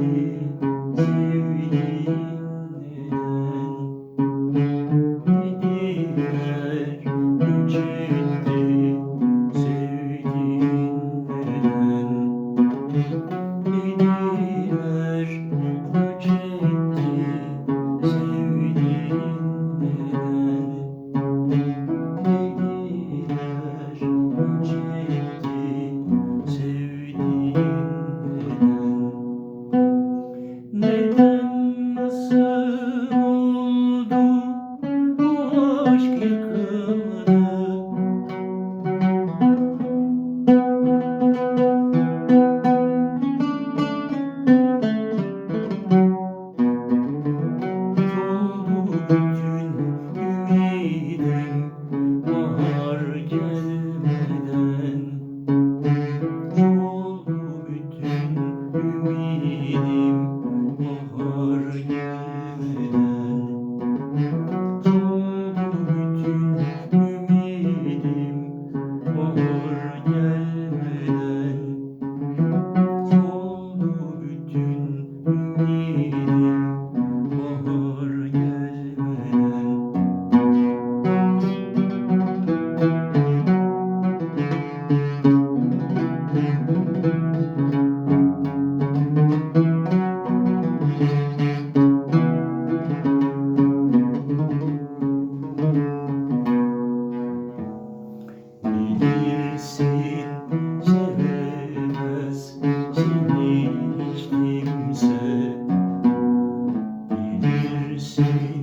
ti. Neredesin sevemez seni hiç kimse Bilirsin.